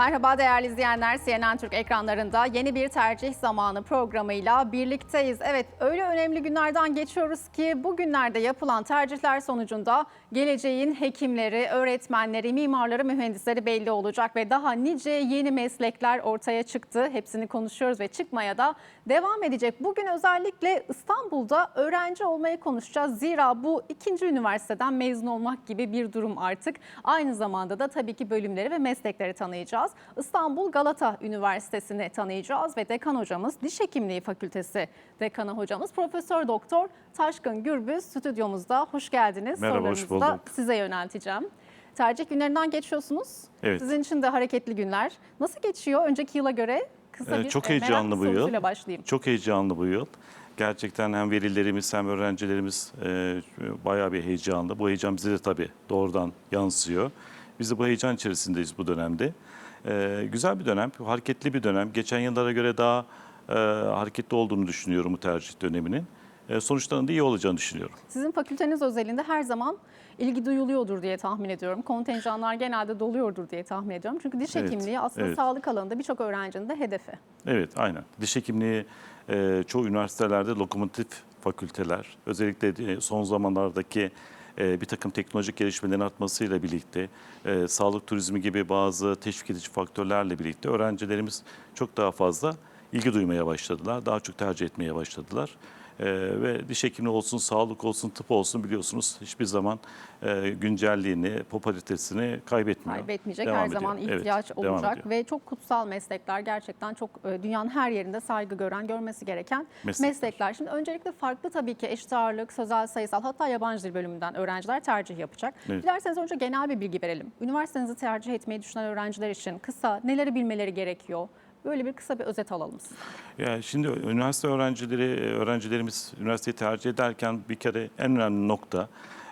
Merhaba değerli izleyenler, CNN Türk ekranlarında yeni bir tercih zamanı programıyla birlikteyiz. Evet, öyle önemli günlerden geçiyoruz ki bu günlerde yapılan tercihler sonucunda geleceğin hekimleri, öğretmenleri, mimarları, mühendisleri belli olacak ve daha nice yeni meslekler ortaya çıktı. Hepsini konuşuyoruz ve çıkmaya da devam edecek. Bugün özellikle İstanbul'da öğrenci olmayı konuşacağız. Zira bu ikinci üniversiteden mezun olmak gibi bir durum artık. Aynı zamanda da tabii ki bölümleri ve meslekleri tanıyacağız. İstanbul Galata Üniversitesi'ni tanıyacağız ve dekan hocamız Diş Hekimliği Fakültesi dekanı hocamız Profesör Doktor Taşkın Gürbüz stüdyomuzda. Hoş geldiniz. Merhaba, hoş Sorularınızı da bulduk. size yönelteceğim. Tercih günlerinden geçiyorsunuz. Evet. Sizin için de hareketli günler. Nasıl geçiyor önceki yıla göre? Kısa Ee, bir çok e, merak heyecanlı bu yıl. sorusuyla başlayayım. Çok heyecanlı bu yıl. Gerçekten hem velilerimiz hem öğrencilerimiz e, bayağı bir heyecanlı. Bu heyecan bize de tabii doğrudan yansıyor. Biz de bu heyecan içerisindeyiz bu dönemde. E, güzel bir dönem, hareketli bir dönem. Geçen yıllara göre daha e, hareketli olduğunu düşünüyorum bu tercih döneminin. E, sonuçlarının da iyi olacağını düşünüyorum. Sizin fakülteniz özelinde her zaman ilgi duyuluyordur diye tahmin ediyorum. Kontenjanlar genelde doluyordur diye tahmin ediyorum. Çünkü diş Evet, hekimliği aslında evet. sağlık alanında birçok öğrencinin de hedefi. Evet, aynen. Diş hekimliği e, çoğu üniversitelerde lokomotif fakülteler. Özellikle e, son zamanlardaki e, bir takım teknolojik gelişmelerin artmasıyla birlikte, e, sağlık turizmi gibi bazı teşvik edici faktörlerle birlikte öğrencilerimiz çok daha fazla ilgi duymaya başladılar. Daha çok tercih etmeye başladılar. E, ve diş hekimliği olsun, sağlık olsun, tıp olsun biliyorsunuz hiçbir zaman e, güncelliğini, popülaritesini kaybetmiyor. Kaybetmeyecek Devam her ediyor. zaman Evet, ihtiyaç devam olacak ve çok kutsal meslekler gerçekten çok e, dünyanın her yerinde saygı gören, görmesi gereken Meslekler. meslekler. Şimdi öncelikle farklı tabii ki eşit ağırlık, sözel, sayısal hatta yabancı dil bölümünden öğrenciler tercih yapacak. Evet. Dilerseniz önce genel bir bilgi verelim. Üniversitenizi tercih etmeyi düşünen öğrenciler için kısa neleri bilmeleri gerekiyor? Böyle bir kısa bir özet alalım. Ya şimdi üniversite öğrencileri, öğrencilerimiz üniversiteyi tercih ederken bir kere en önemli nokta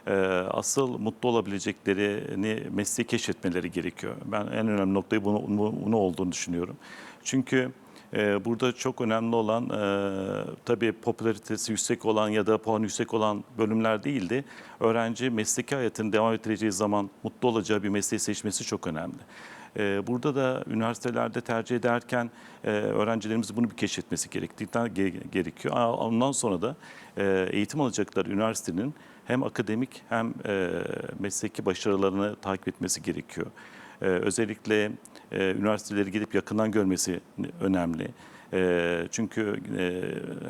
e, asıl mutlu olabileceklerini mesleği keşfetmeleri gerekiyor. Ben en önemli noktayı bunu, bunu olduğunu düşünüyorum. Çünkü e, burada çok önemli olan e, tabii popülaritesi yüksek olan ya da puan yüksek olan bölümler değildi. Öğrenci mesleki hayatını devam ettireceği zaman mutlu olacağı bir mesleği seçmesi çok önemli. Ee, Burada da üniversitelerde tercih ederken e, öğrencilerimiz bunu bir keşfetmesi gerektiğinden ge- gerekiyor. Ondan sonra da e, eğitim alacakları üniversitenin hem akademik hem e, mesleki başarılarını takip etmesi gerekiyor. Özellikle üniversiteleri gidip yakından görmesi önemli. Çünkü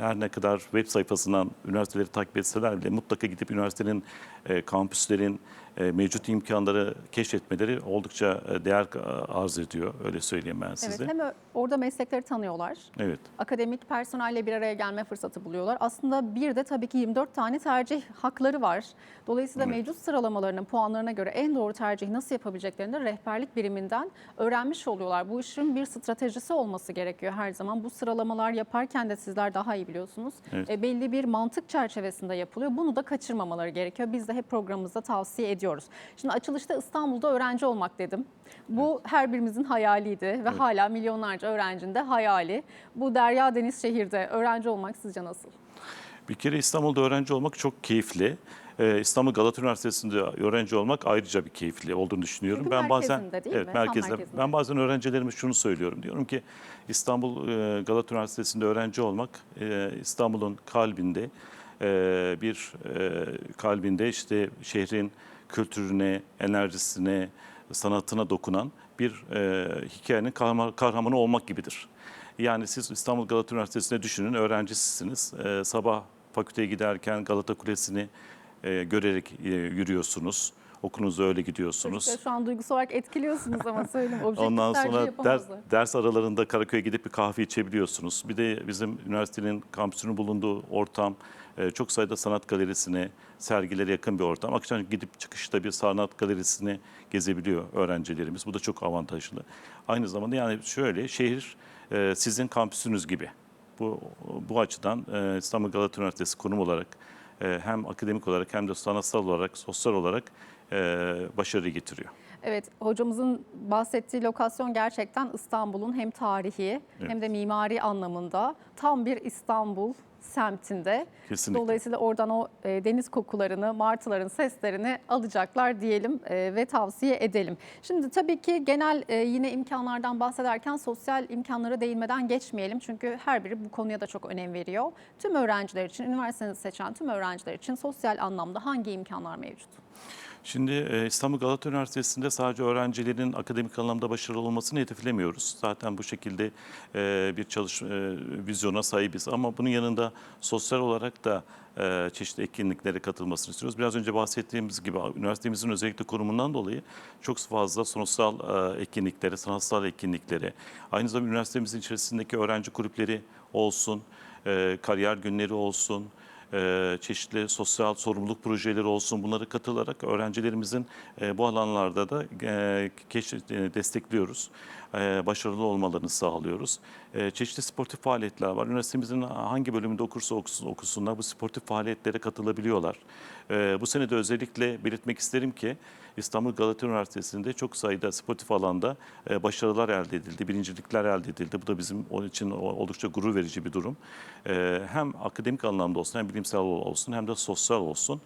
her ne kadar web sayfasından üniversiteleri takip etseler bile mutlaka gidip üniversitenin kampüslerin mevcut imkanları keşfetmeleri oldukça e, değer arz ediyor. Öyle söyleyeyim ben size. Evet, hem orada meslekleri tanıyorlar. Evet. akademik personelle bir araya gelme fırsatı buluyorlar. Aslında bir de tabii ki 24 tane tercih hakları var. Dolayısıyla Evet. mevcut sıralamalarının puanlarına göre en doğru tercihi nasıl yapabileceklerini de rehberlik biriminden öğrenmiş oluyorlar. Bu işin bir stratejisi olması gerekiyor her zaman. Bu sıralamalar yaparken de sizler daha iyi biliyorsunuz. Evet. E, belli bir mantık çerçevesinde yapılıyor. Bunu da kaçırmamaları gerekiyor. Biz de hep programımızda tavsiye ediyoruz. Şimdi açılışta İstanbul'da öğrenci olmak dedim. Bu her birimizin hayaliydi ve hala milyonlarca öğrencinin de hayali. Bu derya deniz şehirde öğrenci olmak sizce nasıl? Bir kere İstanbul'da öğrenci olmak çok keyifli. Ee, İstanbul Galata Üniversitesi'nde öğrenci olmak ayrıca bir keyifli olduğunu düşünüyorum. Çünkü ben bazen değil evet mi? Tam merkezde. merkezinde. Ben bazen öğrencilerime şunu söylüyorum. Diyorum ki İstanbul e, Galata Üniversitesi'nde öğrenci olmak e, İstanbul'un kalbinde e, bir kalbinde işte şehrin kültürüne, enerjisine, sanatına dokunan bir e, hikayenin kahraman- kahramanı olmak gibidir. Yani siz İstanbul Galata Üniversitesi'nde düşünün, öğrencisisiniz. E, sabah fakülteye giderken Galata Kulesi'ni e, görerek e, yürüyorsunuz. Okulunuza öyle gidiyorsunuz. Çocukları şu an duygusal olarak etkiliyorsunuz ama söyleyeyim. Ondan sonra ders, ders aralarında Karaköy'e gidip bir kahve içebiliyorsunuz. Bir de bizim üniversitenin kampüsünün bulunduğu ortam e, çok sayıda sanat galerisine, sergilere yakın bir ortam. Akşam gidip çıkışta bir sanat galerisini gezebiliyor öğrencilerimiz. Bu da çok avantajlı. Aynı zamanda yani şöyle şehir e, sizin kampüsünüz gibi. Bu bu açıdan e, İstanbul Galata Üniversitesi konum olarak e, hem akademik olarak hem de sanatsal olarak, sosyal olarak başarı getiriyor. Evet, hocamızın bahsettiği lokasyon gerçekten İstanbul'un hem tarihi Evet. hem de mimari anlamında tam bir İstanbul semtinde. Kesinlikle. Dolayısıyla oradan o e, deniz kokularını, martıların seslerini alacaklar diyelim e, ve tavsiye edelim. Şimdi tabii ki genel e, yine imkanlardan bahsederken sosyal imkanlara değinmeden geçmeyelim. Çünkü her biri bu konuya da çok önem veriyor. Tüm öğrenciler için, üniversitenizi seçen tüm öğrenciler için sosyal anlamda hangi imkanlar mevcut? Şimdi e, İstanbul Galata Üniversitesi'nde sadece öğrencilerin akademik anlamda başarılı olmasını hedeflemiyoruz. Zaten bu şekilde e, bir çalış e, vizyona sahibiz. Ama bunun yanında sosyal olarak da çeşitli etkinliklere katılmasını istiyoruz. Biraz önce bahsettiğimiz gibi üniversitemizin özellikle konumundan dolayı çok fazla sosyal etkinliklere, sanatsal etkinliklere, aynı zamanda üniversitemizin içerisindeki öğrenci kulüpleri olsun, kariyer günleri olsun, e, çeşitli sosyal sorumluluk projeleri olsun bunları katılarak öğrencilerimizin e, bu alanlarda da e, e, destekliyoruz. E, Başarılı olmalarını sağlıyoruz. E, Çeşitli sportif faaliyetler var. Üniversitemizin hangi bölümünde okursa okusun, okusunlar bu sportif faaliyetlere katılabiliyorlar. E, Bu sene de özellikle belirtmek isterim ki İstanbul Galata Üniversitesi'nde çok sayıda sportif alanda başarılar elde edildi, birincilikler elde edildi. Bu da bizim onun için oldukça gurur verici bir durum. Hem akademik anlamda olsun, hem bilimsel olsun, hem de sosyal olsun.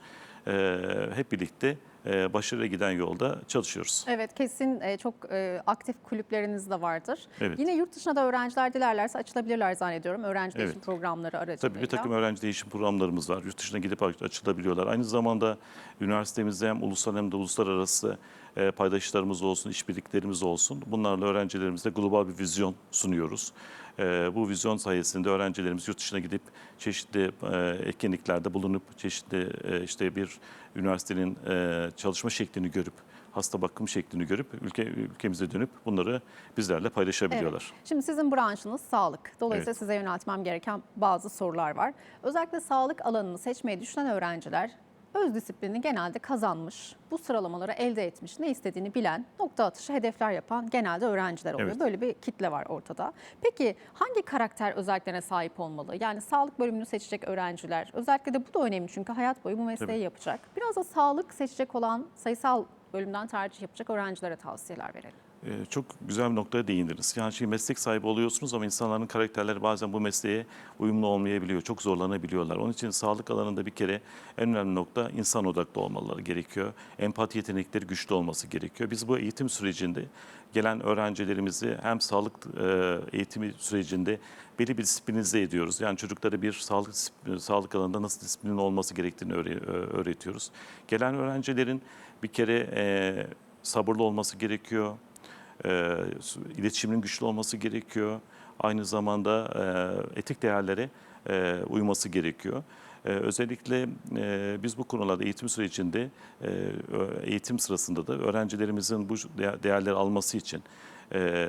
Hep birlikte başarıya giden yolda çalışıyoruz. Evet kesin e, çok e, aktif kulüpleriniz de vardır. Evet. Yine yurt dışına da öğrenciler dilerlerse açılabilirler zannediyorum. Öğrenci değişim Evet. programları aracılığıyla. Tabii bir takım öğrenci değişim programlarımız var. Yurt dışına gidip açılabiliyorlar. Aynı zamanda üniversitemizde hem ulusal hem de uluslararası e, paydaşlarımız olsun, işbirliklerimiz olsun. Bunlarla öğrencilerimize global bir vizyon sunuyoruz. E, bu vizyon sayesinde öğrencilerimiz yurt dışına gidip çeşitli e, etkinliklerde bulunup çeşitli e, işte bir üniversitenin e, çalışma şeklini görüp hasta bakım şeklini görüp ülke ülkemize dönüp bunları bizlerle paylaşabiliyorlar. Evet. Şimdi sizin branşınız sağlık. Dolayısıyla Evet. size yöneltmem gereken bazı sorular var. Özellikle sağlık alanını seçmeyi düşünen öğrenciler öz disiplini genelde kazanmış, bu sıralamaları elde etmiş, ne istediğini bilen, nokta atışı hedefler yapan genelde öğrenciler oluyor. Evet. Böyle bir kitle var ortada. Peki hangi karakter özelliklerine sahip olmalı? Yani sağlık bölümünü seçecek öğrenciler, özellikle de bu da önemli çünkü hayat boyu bu mesleği Tabii. yapacak. Biraz da sağlık seçecek olan sayısal bölümden tercih yapacak öğrencilere tavsiyeler verelim. Ee, Çok güzel bir noktaya değindiniz. Yani şimdi meslek sahibi oluyorsunuz ama insanların karakterleri bazen bu mesleğe uyumlu olmayabiliyor. Çok zorlanabiliyorlar. Onun için sağlık alanında bir kere en önemli nokta insan odaklı olmaları gerekiyor. Empati yetenekleri güçlü olması gerekiyor. Biz bu eğitim sürecinde gelen öğrencilerimizi hem sağlık e, eğitimi sürecinde belli bir disiplinize ediyoruz. Yani çocuklara bir sağlık sağlık alanında nasıl disiplinin olması gerektiğini öğre- öğretiyoruz. Gelen öğrencilerin bir kere e, sabırlı olması gerekiyor e, iletişimin güçlü olması gerekiyor. Aynı zamanda e, etik değerlere e, uyması gerekiyor. E, özellikle e, biz bu konularda eğitim sürecinde, e, eğitim sırasında da öğrencilerimizin bu değer- değerleri alması için e,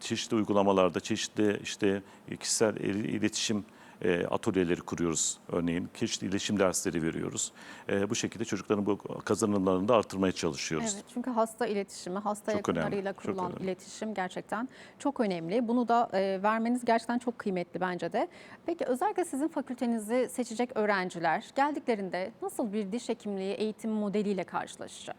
çeşitli uygulamalarda, çeşitli işte kişisel il- iletişim e, atölyeleri kuruyoruz örneğin. Çeşitli iletişim dersleri veriyoruz. E, bu şekilde çocukların bu kazanımlarını da artırmaya çalışıyoruz. Evet çünkü hasta iletişimi, hasta Çok önemli, yakınlarıyla çok kurulan önemli. iletişim gerçekten çok önemli. Bunu da e, vermeniz gerçekten çok kıymetli bence de. Peki özellikle sizin fakültenizi seçecek öğrenciler geldiklerinde nasıl bir diş hekimliği eğitim modeliyle karşılaşacak?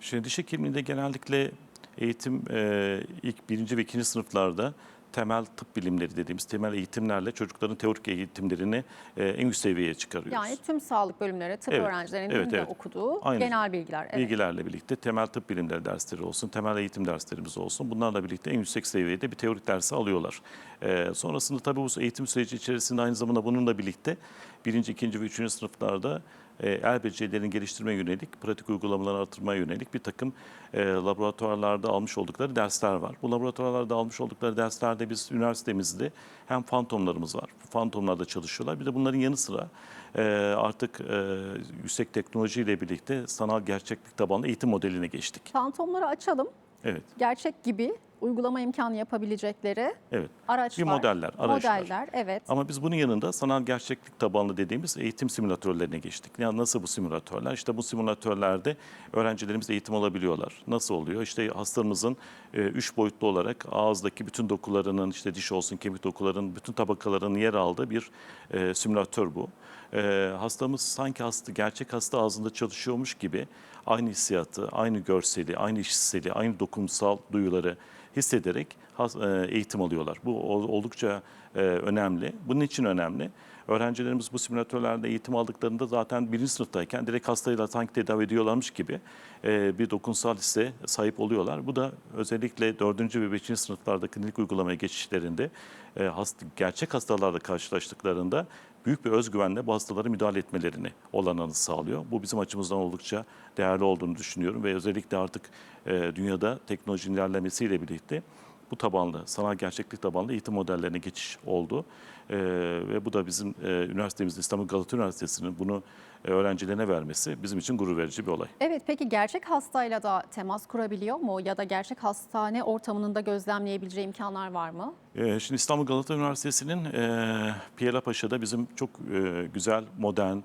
Şimdi diş hekimliğinde genellikle eğitim e, ilk birinci ve ikinci sınıflarda temel tıp bilimleri dediğimiz temel eğitimlerle çocukların teorik eğitimlerini e, en üst seviyeye çıkarıyoruz. Yani tüm sağlık bölümleri tıp Evet, öğrencilerinin evet, de evet. okuduğu Aynen. genel bilgiler. Evet. Bilgilerle birlikte temel tıp bilimleri dersleri olsun, temel eğitim derslerimiz olsun. Bunlarla birlikte en yüksek seviyede bir teorik dersi alıyorlar. Ee, sonrasında tabii bu eğitim süreci içerisinde aynı zamanda bununla birlikte birinci, ikinci ve üçüncü sınıflarda e, el becerilerini geliştirmeye yönelik, pratik uygulamaları artırmaya yönelik bir takım e, laboratuvarlarda almış oldukları dersler var. Bu laboratuvarlarda almış oldukları derslerde biz üniversitemizde hem fantomlarımız var. Fantomlarda çalışıyorlar. Bir de bunların yanı sıra e, artık yüksek teknolojiyle birlikte sanal gerçeklik tabanlı eğitim modeline geçtik. Fantomları açalım. Evet. Gerçek gibi uygulama imkanı yapabilecekleri Evet. araçlar, Bir modeller, araçlar. modeller, evet. Ama biz bunun yanında sanal gerçeklik tabanlı dediğimiz eğitim simülatörlerine geçtik. Yani nasıl bu simülatörler? İşte bu simülatörlerde öğrencilerimiz eğitim alabiliyorlar. Nasıl oluyor? İşte hastanımızın e, üç boyutlu olarak ağızdaki bütün dokularının, işte diş olsun, kemik dokularının bütün tabakalarının yer aldığı bir e, simülatör bu. E, hastamız sanki hasta, gerçek hasta ağzında çalışıyormuş gibi aynı hissiyatı, aynı görseli, aynı işitseli, aynı dokumsal duyuları hissederek e, eğitim alıyorlar. Bu ol- oldukça e, önemli. Bunun için önemli. Öğrencilerimiz bu simülatörlerde eğitim aldıklarında zaten birinci sınıftayken direkt hastayla sanki tedavi ediyorlarmış gibi e, bir dokunsal hisse sahip oluyorlar. Bu da özellikle dördüncü ve beşinci sınıflarda klinik uygulamaya geçişlerinde gerçek hastalarla karşılaştıklarında büyük bir özgüvenle bu hastalara müdahale etmelerini olanağını sağlıyor. Bu bizim açımızdan oldukça değerli olduğunu düşünüyorum ve özellikle artık e, dünyada teknolojinin ilerlemesiyle birlikte bu tabanlı, sanal gerçeklik tabanlı eğitim modellerine geçiş oldu. Ee, ve bu da bizim e, üniversitemizin, İstanbul Galata Üniversitesi'nin bunu e, öğrencilerine vermesi bizim için gurur verici bir olay. Evet peki gerçek hastayla da temas kurabiliyor mu ya da gerçek hastane ortamının da gözlemleyebileceği imkanlar var mı? Ee, Şimdi İstanbul Galata Üniversitesi'nin e, Piyala Paşa'da bizim çok e, güzel, modern,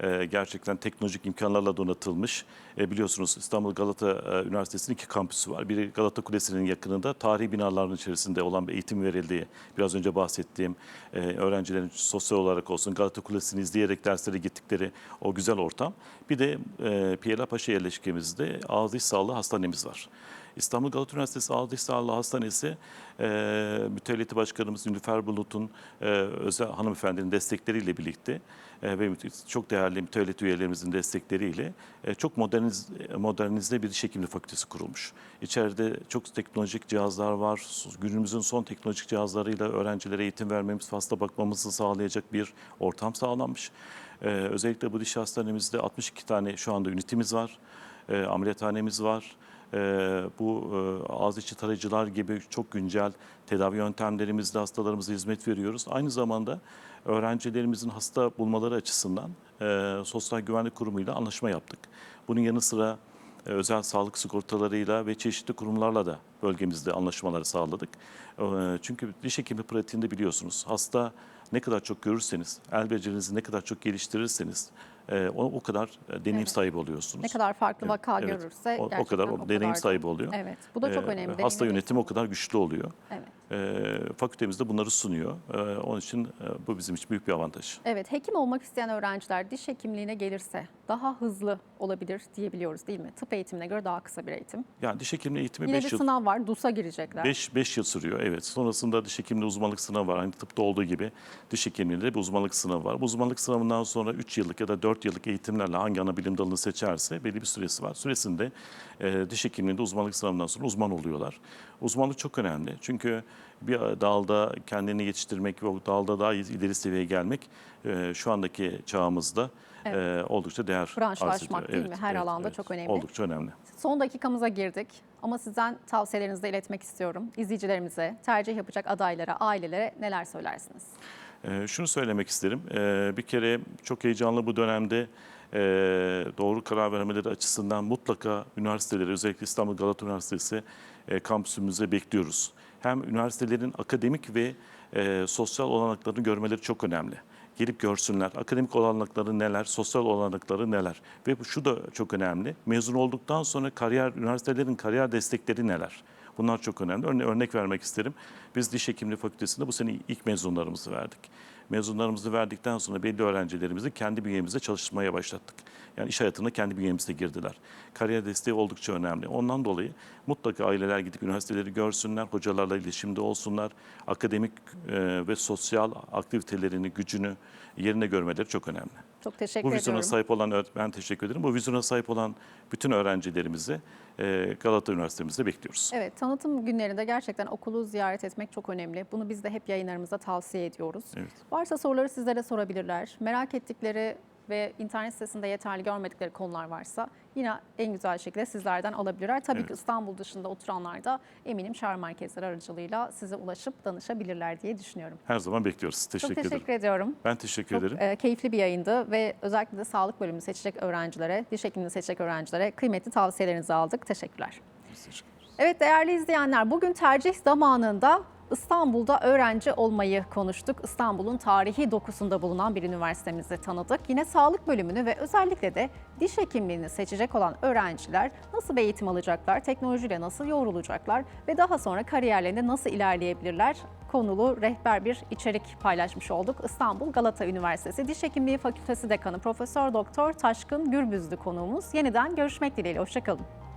e, gerçekten teknolojik imkanlarla donatılmış. E, biliyorsunuz İstanbul Galata e, Üniversitesi'nin iki kampüsü var. Biri Galata Kulesi'nin yakınında tarihi binaların içerisinde olan bir eğitim verildiği, biraz önce bahsettiğim e, öğrencilerin sosyal olarak olsun Galata Kulesi'ni izleyerek derslere gittikleri o güzel ortam. Bir de e, Piyala Paşa yerleşkemizde ağız diş sağlığı hastanemiz var. İstanbul Galata Üniversitesi Ağız Sağlığı Hastanesi e, mütevelliti başkanımız Nilüfer Bulut'un e, özel hanımefendinin destekleriyle birlikte e, ve çok değerli mütevellit üyelerimizin destekleriyle e, çok moderniz, modernize bir diş hekimliği fakültesi kurulmuş. İçeride çok teknolojik cihazlar var. Günümüzün son teknolojik cihazlarıyla öğrencilere eğitim vermemiz, hasta bakmamızı sağlayacak bir ortam sağlanmış. E, özellikle bu diş hastanemizde 62 tane şu anda ünitimiz var. E, ameliyathanemiz var. E, bu e, ağız içi tarayıcılar gibi çok güncel tedavi yöntemlerimizle hastalarımıza hizmet veriyoruz. Aynı zamanda öğrencilerimizin hasta bulmaları açısından e, Sosyal Güvenlik Kurumu ile anlaşma yaptık. Bunun yanı sıra e, özel sağlık sigortalarıyla ve çeşitli kurumlarla da bölgemizde anlaşmaları sağladık. E, Çünkü diş hekimi pratiğinde biliyorsunuz hasta ne kadar çok görürseniz, el becerinizi ne kadar çok geliştirirseniz e, o, o kadar e, deneyim Evet. sahibi oluyorsunuz. Ne kadar farklı Evet, vaka evet. görürse O- o kadar o deneyim da- sahibi oluyor. Evet bu da çok E, önemli. Hasta deneyim yönetimi o kadar güçlü oluyor. Evet. E, fakültemiz de bunları sunuyor. E, onun için e, bu bizim için büyük bir avantaj. Evet, hekim olmak isteyen öğrenciler diş hekimliğine gelirse daha hızlı olabilir diyebiliyoruz değil mi? Tıp eğitimine göre daha kısa bir eğitim. Yani diş hekimliği eğitimi Yine 5 bir yıl sınav var, DUS'a girecekler. 5 5 yıl sürüyor evet. Sonrasında diş hekimliği uzmanlık sınavı var. Hani tıpta olduğu gibi diş hekimliğinde bir uzmanlık sınavı var. Bu uzmanlık sınavından sonra 3 yıllık ya da 4 yıllık eğitimlerle hangi ana bilim dalını seçerse belli bir süresi var. Süresinde e, diş hekimliğinde uzmanlık sınavından sonra uzman oluyorlar. Uzmanlık çok önemli. Çünkü bir dalda kendini yetiştirmek ve o dalda daha ileri seviyeye gelmek e, şu andaki çağımızda e, oldukça değer arz ediyor. değil mi? Her alanda çok önemli. Oldukça önemli. Son dakikamıza girdik ama sizden tavsiyelerinizi de iletmek istiyorum. İzleyicilerimize, tercih yapacak adaylara, ailelere neler söylersiniz? Ee, şunu söylemek isterim. Ee, bir kere çok heyecanlı bu dönemde e, doğru karar vermeleri açısından mutlaka üniversiteleri, özellikle İstanbul Galata Üniversitesi e, kampüsümüze bekliyoruz. Hem üniversitelerin akademik ve e, sosyal olanaklarını görmeleri çok önemli. Gelip görsünler. Akademik olanakları neler, sosyal olanakları neler. Ve şu da çok önemli. Mezun olduktan sonra kariyer, üniversitelerin kariyer destekleri neler? Bunlar çok önemli. Örne- örnek vermek isterim. Biz diş hekimliği fakültesinde bu sene ilk mezunlarımızı verdik. Mezunlarımızı verdikten sonra belli öğrencilerimizi kendi bünyemizde çalışmaya başlattık. Yani iş hayatına kendi bünyemizde girdiler. Kariyer desteği oldukça önemli. Ondan dolayı mutlaka aileler gidip üniversiteleri görsünler, hocalarla iletişimde olsunlar. Akademik e, ve sosyal aktivitelerini, gücünü yerine görmeleri çok önemli. Çok teşekkür Bu vizyona ediyorum. sahip olan, ben teşekkür ederim. Bu vizyona sahip olan bütün öğrencilerimizi e, Galata Üniversitemizde bekliyoruz. Evet, tanıtım günlerinde gerçekten okulu ziyaret etmek çok önemli. Bunu biz de hep yayınlarımızda tavsiye ediyoruz. Evet. Varsa soruları sizlere sorabilirler. Merak ettikleri ve internet sitesinde yeterli görmedikleri konular varsa yine en güzel şekilde sizlerden alabilirler. Tabii Evet. ki İstanbul dışında oturanlar da eminim şarj merkezleri aracılığıyla size ulaşıp danışabilirler diye düşünüyorum. Her zaman bekliyoruz. Teşekkür, çok teşekkür ederim. ediyorum. Ben teşekkür Çok ederim. e, keyifli bir yayındı ve özellikle de sağlık bölümünü seçecek öğrencilere, diş hekimliğini seçecek öğrencilere kıymetli tavsiyelerinizi aldık. Teşekkürler. Biz teşekkür ederiz. Evet değerli izleyenler bugün tercih zamanında İstanbul'da öğrenci olmayı konuştuk. İstanbul'un tarihi dokusunda bulunan bir üniversitemizi tanıdık. Yine sağlık bölümünü ve özellikle de diş hekimliğini seçecek olan öğrenciler nasıl bir eğitim alacaklar, teknolojiyle nasıl yoğrulacaklar ve daha sonra kariyerlerinde nasıl ilerleyebilirler konulu rehber bir içerik paylaşmış olduk. İstanbul Galata Üniversitesi Diş Hekimliği Fakültesi Dekanı Profesör Doktor Taşkın Gürbüzlü konuğumuz. Yeniden görüşmek dileğiyle. Hoşçakalın.